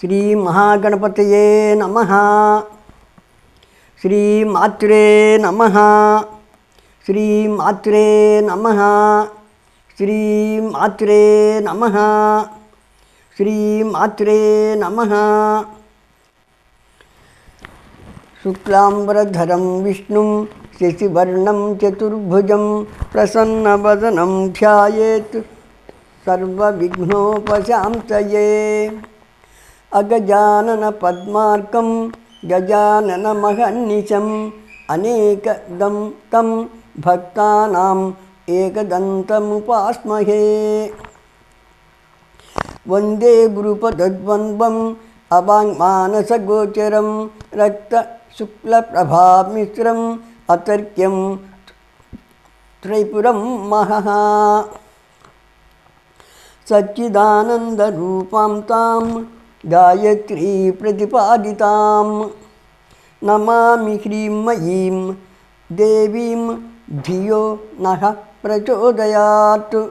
శ్రీ మహాగణపతయే నమ. శ్రీ మాత్రే నమ శ్రీ మాత్రే నమ శ్రీ మాత్రే నమ శ్రీ మాత్రే నమ శుక్లాంబరధరం విష్ణుం శశివర్ణం చతుర్భుజం गजाननमहन्निशम् अनेकदं तं भक्तानाम् एकदन्तमुपास्महे। वंदे गुरुपदद्वन्द्वम् अवाङ्मानसगोचरं रक्तशुक्लप्रभामिश्रम् अतर्क्यं त्रिपुरं महः। सच्चिदानन्दरूपां ताम् గాయత్రీ ప్రతిపాదితాం. నమామి హ్రీం మయీం దేవీం ధియో నహ ప్రచోదయాత్.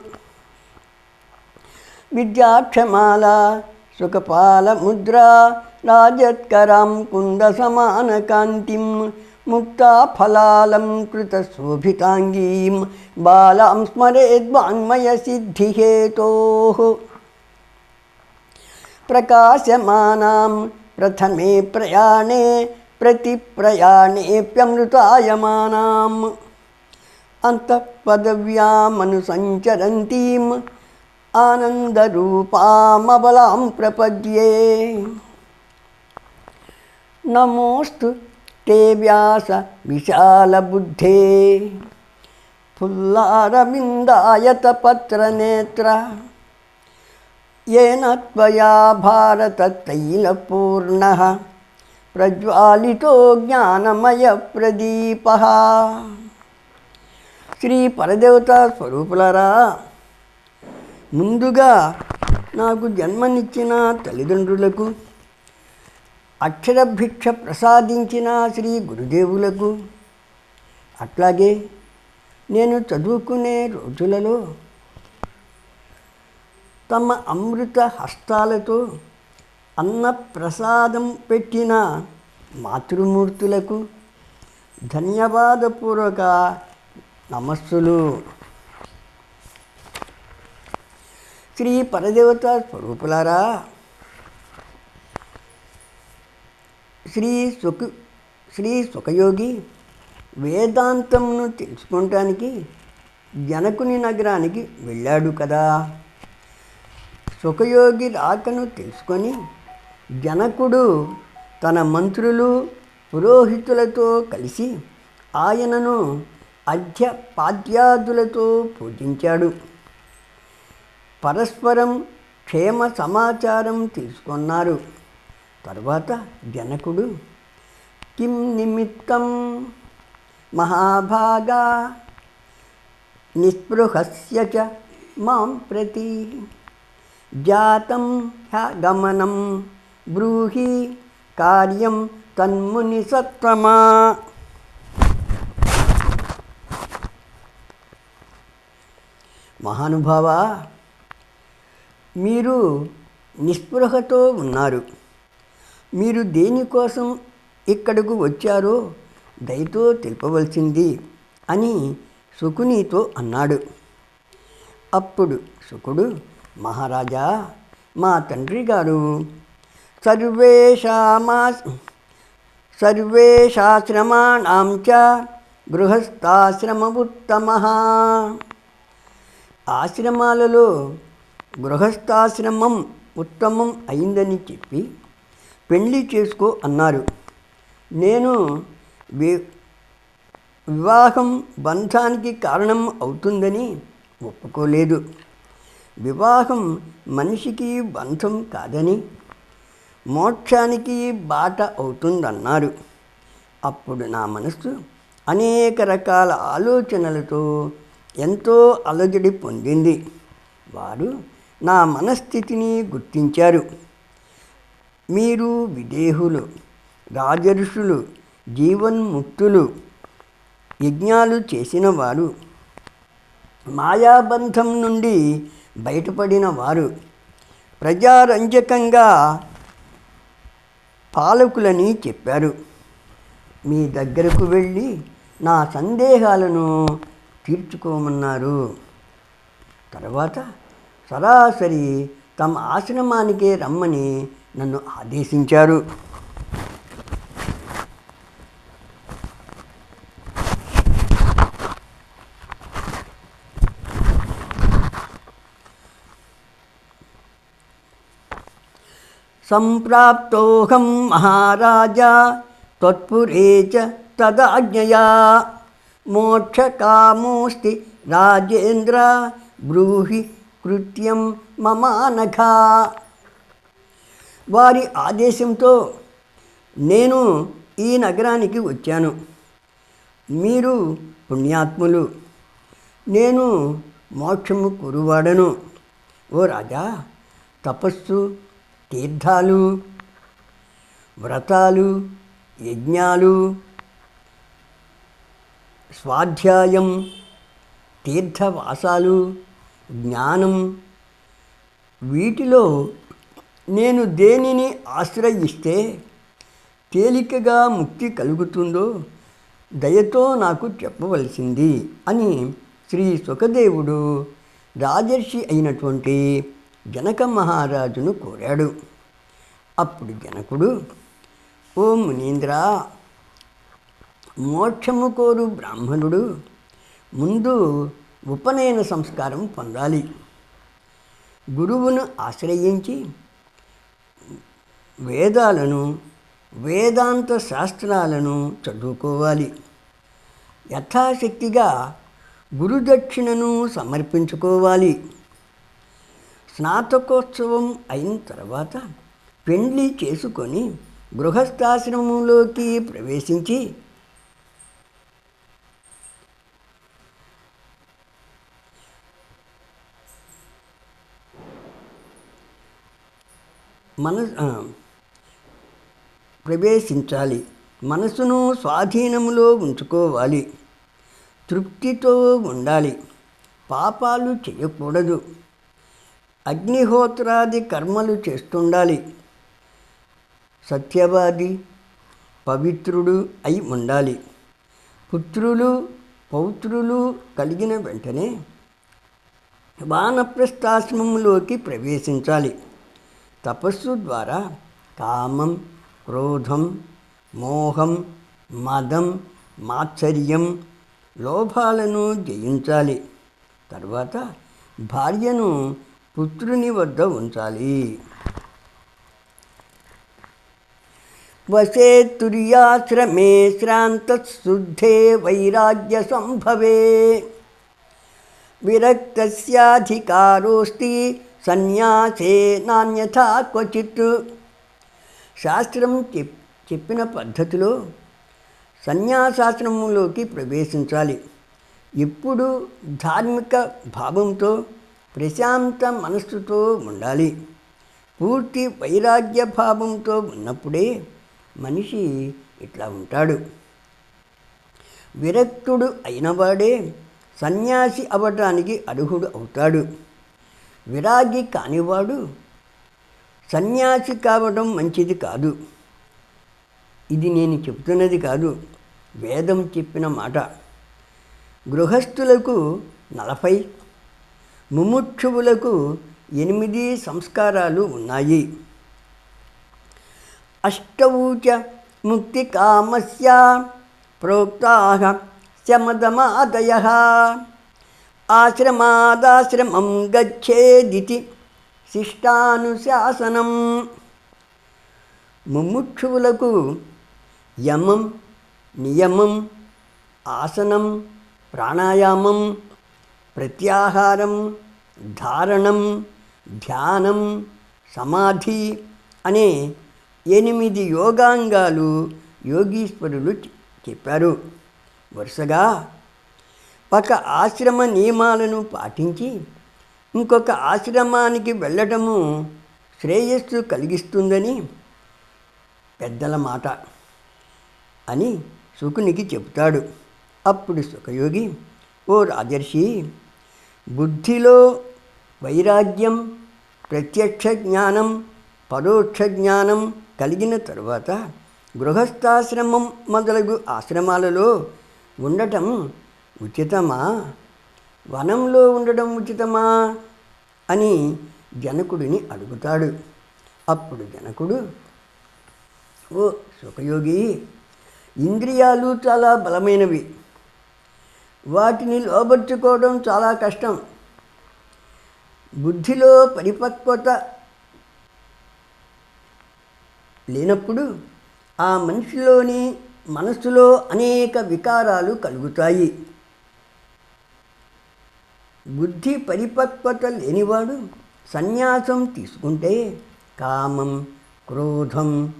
విద్యాక్షమాల సుఖపాలముద్రా రాజత్కరాం కుन्दసమానకాन्तिं मुक्ताफलालं कृतशोभिताङ्गीं बालां स्मरेद्वाङ्मयसिद्धिहेतोः प्रकाशमानां। प्रथमे प्रयाणे प्रतिप्रयाणेऽप्यमृतायमानाम् अन्तःपदव्यामनुसञ्चरन्तीम् आनन्दरूपामबलां प्रपद्ये। नमोऽस्तु ते व्यास विशालबुद्धे फुल्लारविन्दायतपत्रनेत्र। येन त्वया भारततैलपूर्णः ప్రజ్వాలితో జ్ఞానమయ ప్రదీప శ్రీ పరదేవత స్వరూపులరా ముందుగా నాకు జన్మనిచ్చిన తల్లిదండ్రులకు అక్షరభిక్ష ప్రసాదించిన శ్రీ గురుదేవులకు అట్లాగే నేను చదువుకునే రోజులలో తమ అమృత హస్తాలతో అన్నప్రసాదం పెట్టిన మాతృమూర్తులకు ధన్యవాదపూర్వక నమస్సులు. శ్రీ పరదేవత స్వరూపులారా శ్రీ సుఖ శ్రీ సుఖయోగి వేదాంతంను తెలుసుకోవటానికి జనకుని నగరానికి వెళ్ళాడు కదా. సుఖయోగి రాకను తెలుసుకొని జనకుడు తన మంత్రులు పురోహితులతో కలిసి ఆయనను అధ్య పాద్యాదులతో పూజించాడు. పరస్పరం క్షేమ సమాచారం తీసుకున్నారు. తర్వాత జనకుడు కిం నిమిత్తం మహాభాగా నిస్పృహస్య చ మాం ప్రతి జాతం గమనం బ్రూహి కార్యం తన్ముని సత్వమా మహానుభావ మీరు నిస్పృహతో ఉన్నారు. మీరు దేనికోసం ఇక్కడకు వచ్చారో దయతో తెలుపవలసింది అని శుకునితో అన్నాడు. అప్పుడు సుకుడు మహారాజా మా తండ్రి గారు సర్వేషామా సర్వేషాశ్రమాణం చ గృహస్థాశ్రమ ఉత్తమ ఆశ్రమాలలో గృహస్థాశ్రమం ఉత్తమం అయిందని చెప్పి పెళ్ళి చేసుకో అన్నారు. నేను వి వివాహం బంధానికి కారణం అవుతుందని ఒప్పుకోలేదు. వివాహం మనిషికి బంధం కాదని మోక్షానికి బాట అవుతుందన్నారు. అప్పుడు నా మనస్సు అనేక రకాల ఆలోచనలతో ఎంతో అలజడి పొందింది. వారు నా మనస్థితిని గుర్తించారు. మీరు విదేహులు రాజర్షులు జీవన్ముక్తులు యజ్ఞాలు చేసిన వారు మాయాబంధం నుండి బయటపడిన వారు ప్రజారంజకంగా పాలకులని చెప్పారు. మీ దగ్గరకు వెళ్ళి నా సందేహాలను తీర్చుకోమన్నారు. తర్వాత సరాసరి తమ ఆశ్రమానికే రమ్మని నన్ను ఆదేశించారు. సంప్రాప్తోహం మహారాజా త్వత్పురే చ తదాజ్ఞయా మోక్షకామోస్తి రాజేంద్ర బ్రూహి కృత్యం మమానఘా వారి ఆదేశంతో నేను ఈ నగరానికి వచ్చాను. మీరు పుణ్యాత్ములు. నేను మోక్షము కురువాడను. ఓ రాజా తపస్సు తీర్థాలు వ్రతాలు యజ్ఞాలు స్వాధ్యాయం తీర్థవాసాలు జ్ఞానం. వీటిలో నేను దేనిని ఆశ్రయిస్తే తేలికగా ముక్తి కలుగుతుందో దయతో నాకు చెప్పవలసింది అని శ్రీ సుఖదేవుడు రాజర్షి అయినటువంటి జనక మహారాజును కోరాడు. అప్పుడు జనకుడు ఓ మునీంద్ర మోక్షము కోరు బ్రాహ్మణుడు ముందు ఉపనయన సంస్కారం పొందాలి. గురువును ఆశ్రయించి వేదాలను వేదాంత శాస్త్రాలను చదువుకోవాలి. యథాశక్తిగా గురుదక్షిణను సమర్పించుకోవాలి. స్నాతకోత్సవం అయిన తర్వాత పెండ్లి చేసుకొని గృహస్థాశ్రమంలోకి ప్రవేశించి మన ప్రవేశించాలి. మనసును స్వాధీనంలో ఉంచుకోవాలి. తృప్తితో ఉండాలి. పాపాలు చేయకూడదు. అగ్నిహోత్రాది కర్మలు చేస్తుండాలి. సత్యవాది పవిత్రుడు అయి ఉండాలి. పుత్రులు పౌత్రులు కలిగిన వెంటనే వానప్రస్థాశ్రమంలోకి ప్రవేశించాలి. తపస్సు ద్వారా కామం క్రోధం మోహం మదం మాత్సర్యం లోభాలను జయించాలి. తర్వాత భార్యను పుత్రుని వద్ద ఉంచాలి. వసే తుర్యాశ్రమే శ్రాంతశుద్ధే వైరాగ్య సంభవే విరక్త్యాధికారోస్తి సన్యాసే నాణ్యథా క్వచిత్. శాస్త్రం చెప్ చెప్పిన పద్ధతిలో సన్యాసాశ్రమంలోకి ప్రవేశించాలి. ఎప్పుడు ధార్మిక భావంతో ప్రశాంత మనస్సుతో ఉండాలి. పూర్తి వైరాగ్య భావంతో ఉన్నప్పుడే మనిషి ఇట్లా ఉంటాడు. విరక్తుడు అయినవాడే సన్యాసి అవ్వటానికి అర్హుడు అవుతాడు. విరాగి కానివాడు సన్యాసి కావడం మంచిది కాదు. ఇది నేను చెప్తున్నది కాదు. వేదం చెప్పిన మాట. గృహస్థులకు నలభై ముముక్షువులకు ఎనిమిది సంస్కారాలు ఉన్నాయి. అష్టౌచ ముక్తికామస్య ప్రోక్తా శమదమాదయ. ఆశ్రమాదాశ్రమం గచ్చేదితి శిష్టానుశాసనం. ముముక్షువులకు యమం నియమం ఆసనం ప్రాణాయామం ప్రత్యాహారం ధారణం ధ్యానం సమాధి అనే ఎనిమిది యోగాంగాలు యోగీశ్వరులు చెప్పారు. వరుసగా ఒక ఆశ్రమ నియమాలను పాటించి ఇంకొక ఆశ్రమానికి వెళ్ళటము శ్రేయస్సు కలిగిస్తుందని పెద్దల మాట అని శుకునికి చెబుతాడు. అప్పుడు సుఖయోగి ఓ రాజర్షి బుద్ధిలో వైరాగ్యం ప్రత్యక్ష జ్ఞానం పరోక్ష జ్ఞానం కలిగిన తరువాత గృహస్థాశ్రమం మొదలగు ఆశ్రమాలలో ఉండటం ఉచితమా? వనంలో ఉండడం ఉచితమా? అని జనకుడిని అడుగుతాడు. అప్పుడు జనకుడు ఓ సుఖయోగి ఇంద్రియాలు చాలా బలమైనవి. వాటిని లోబర్చుకోవడం చాలా కష్టం. బుద్ధిలో పరిపక్వత లేనప్పుడు ఆ మనిషిలోని మనసులో అనేక వికారాలు కలుగుతాయి. బుద్ధి పరిపక్వత లేనివాడు సన్యాసం తీసుకుంటే కామం క్రోధం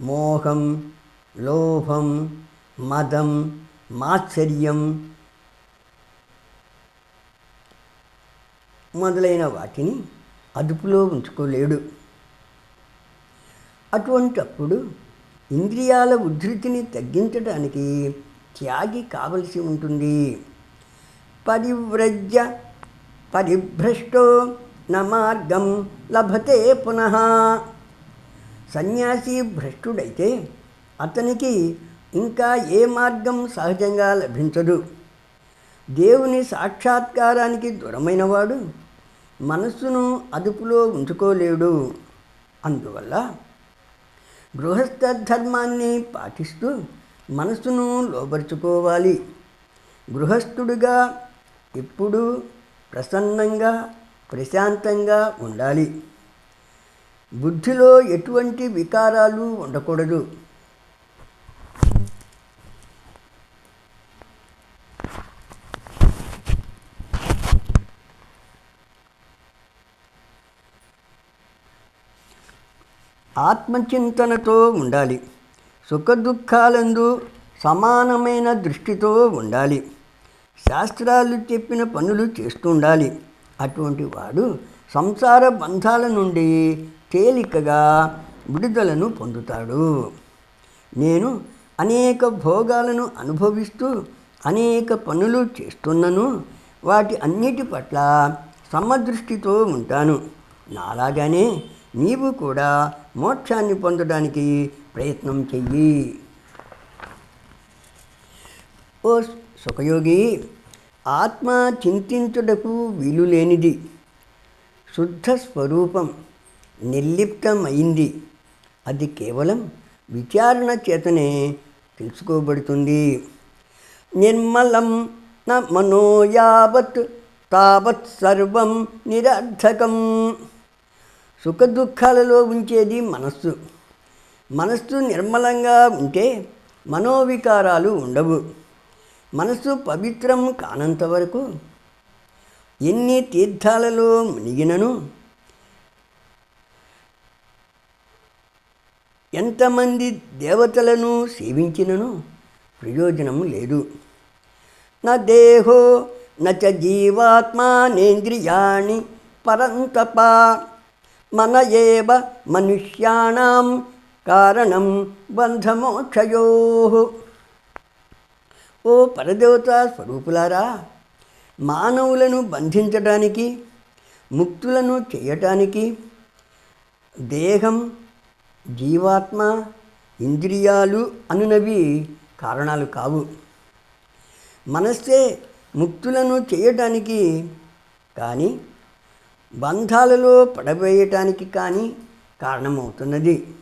మోహం లోభం మదం మాత్సర్యం మొదలైన వాటిని అదుపులో ఉంచుకోలేడు. అటువంటప్పుడు ఇంద్రియాల ఉద్ధృతిని తగ్గించడానికి త్యాగి కావలసి ఉంటుంది. పరివ్రజ్య పరిభ్రష్టో నమార్గం మార్గం లభతే పునః. సన్యాసి భ్రష్టుడైతే అతనికి ఇంకా ఏ మార్గం సహజంగా లభించదు? దేవుని సాక్షాత్కారానికి దూరమైనవాడు మనస్సును అదుపులో ఉంచుకోలేడు. అందువల్ల గృహస్థ ధర్మాన్ని పాటిస్తూ మనస్సును లోబరుచుకోవాలి. గృహస్థుడిగా ఎప్పుడూ ప్రసన్నంగా ప్రశాంతంగా ఉండాలి. బుద్ధిలో ఎటువంటి వికారాలు ఉండకూడదు. ఆత్మచింతనతో ఉండాలి. సుఖదుఖాలందు సమానమైన దృష్టితో ఉండాలి. శాస్త్రాలు చెప్పిన పనులు చేస్తుండాలి. అటువంటి వాడు సంసార బంధాల నుండి తేలికగా విడుదలను పొందుతాడు. నేను అనేక భోగాలను అనుభవిస్తూ అనేక పనులు చేస్తున్నను వాటి అన్నిటి పట్ల సమదృష్టితో ఉంటాను. నాలాగానే నీవు కూడా మోక్షాన్ని పొందడానికి ప్రయత్నం చెయ్యి. ఓ సుఖయోగి ఆత్మ చింతించుటకు వీలు లేనిది. శుద్ధ స్వరూపం నిర్లిప్తమైంది. అది కేవలం విచారణ చేతనే తెలుసుకోబడుతుంది. నిర్మలం న మనో యావత్ తావత్ సర్వం నిరర్థకం. సుఖ దుఃఖాలలో ఉంచేది మనస్సు. మనస్సు నిర్మలంగా ఉంటే మనోవికారాలు ఉండవు. మనస్సు పవిత్రం కానంత వరకు ఎన్ని తీర్థాలలో మునిగినను ఎంతమంది దేవతలను సేవించినను ప్రయోజనం లేదు. నా దేహో నచ జీవాత్మానేంద్రియాణి పరంతప మన ఏవ మనుష్యాణం కారణం బంధమోక్షయో ఓ పరదేవత స్వరూపులారా మానవులను బంధించడానికి ముక్తులను చేయటానికి దేహం జీవాత్మ ఇంద్రియాలు అనునవి కారణాలు కావు. మనస్సే ముక్తులను చేయటానికి కానీ బంధాలలో పడవేయటానికి కానీ కారణమవుతున్నది.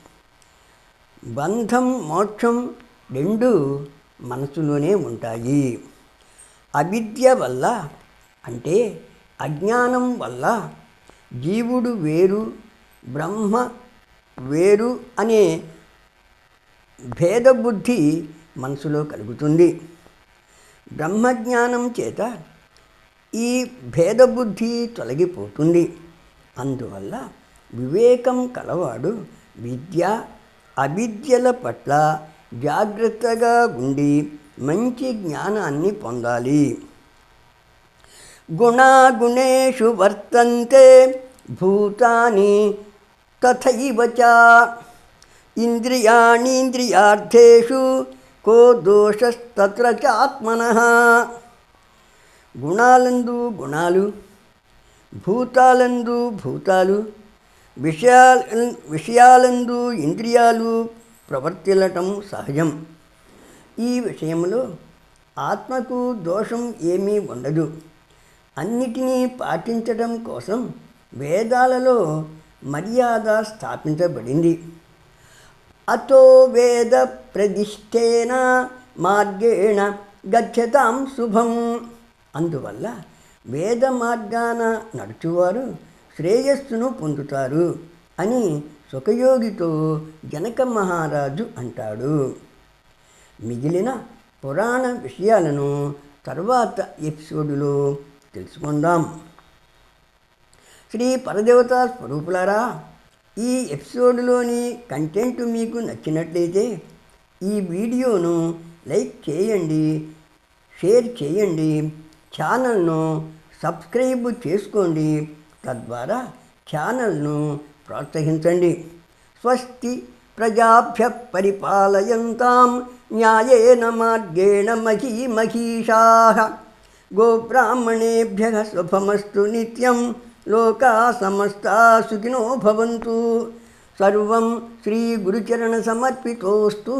బంధం మోక్షం రెండు మనసులోనే ఉంటాయి. అవిద్య వల్ల అంటే అజ్ఞానం వల్ల జీవుడు వేరు బ్రహ్మ వేరు అనే భేదబుద్ధి మనసులో కలుగుతుంది. బ్రహ్మజ్ఞానం చేత ఈ భేదబుద్ధి తొలగిపోతుంది. అందువల్ల వివేకం కలవాడు విద్య అవిద్యల పట్ల జాగ్రత్తగా ఉండి మంచి జ్ఞానాన్ని పొందాలి. గుణాగుణేషు వర్తంతే భూతాని తథైవ చ. ఇంద్రియాణీంద్రియార్థేషు కో దోషస్తత్ర చాత్మన. గుణాలందు గుణాలు భూతాలందు భూతాలు విషయాల విషయాలందు ఇంద్రియాలు ప్రవర్తిల్లటం సహజం. ఈ విషయంలో ఆత్మకు దోషం ఏమీ ఉండదు. అన్నిటినీ పాటించడం కోసం వేదాలలో మర్యాద స్థాపించబడింది. అతో వేద ప్రతిష్టేన మార్గేణ గచ్చతాం శుభం. అందువల్ల వేద మార్గాన నడుచువారు శ్రేయస్సును పొందుతారు అని సుఖయోగితో జనక మహారాజు అంటాడు. మిగిలిన పురాణ విషయాలను తర్వాత ఎపిసోడులో తెలుసుకుందాం. శ్రీ పరదేవతా స్వరూపులారా ఈ ఎపిసోడ్లోని కంటెంట్ మీకు నచ్చినట్లయితే ఈ వీడియోను లైక్ చేయండి షేర్ చేయండి ఛానల్ను సబ్స్క్రైబ్ చేసుకోండి. తద్వారా ఛానల్ను ప్రోత్సహించండి. స్వస్తి ప్రజాభ్య పరిపాలయంతాం న్యాయేన మార్గేణ మహీ మహిషా. గోబ్రాహ్మణేభ్య శుభమస్తు నిత్యం. లోకా సమస్తా సుఖినో భవంతు. సర్వం శ్రీ గురుచరణ సమర్పితోస్తు.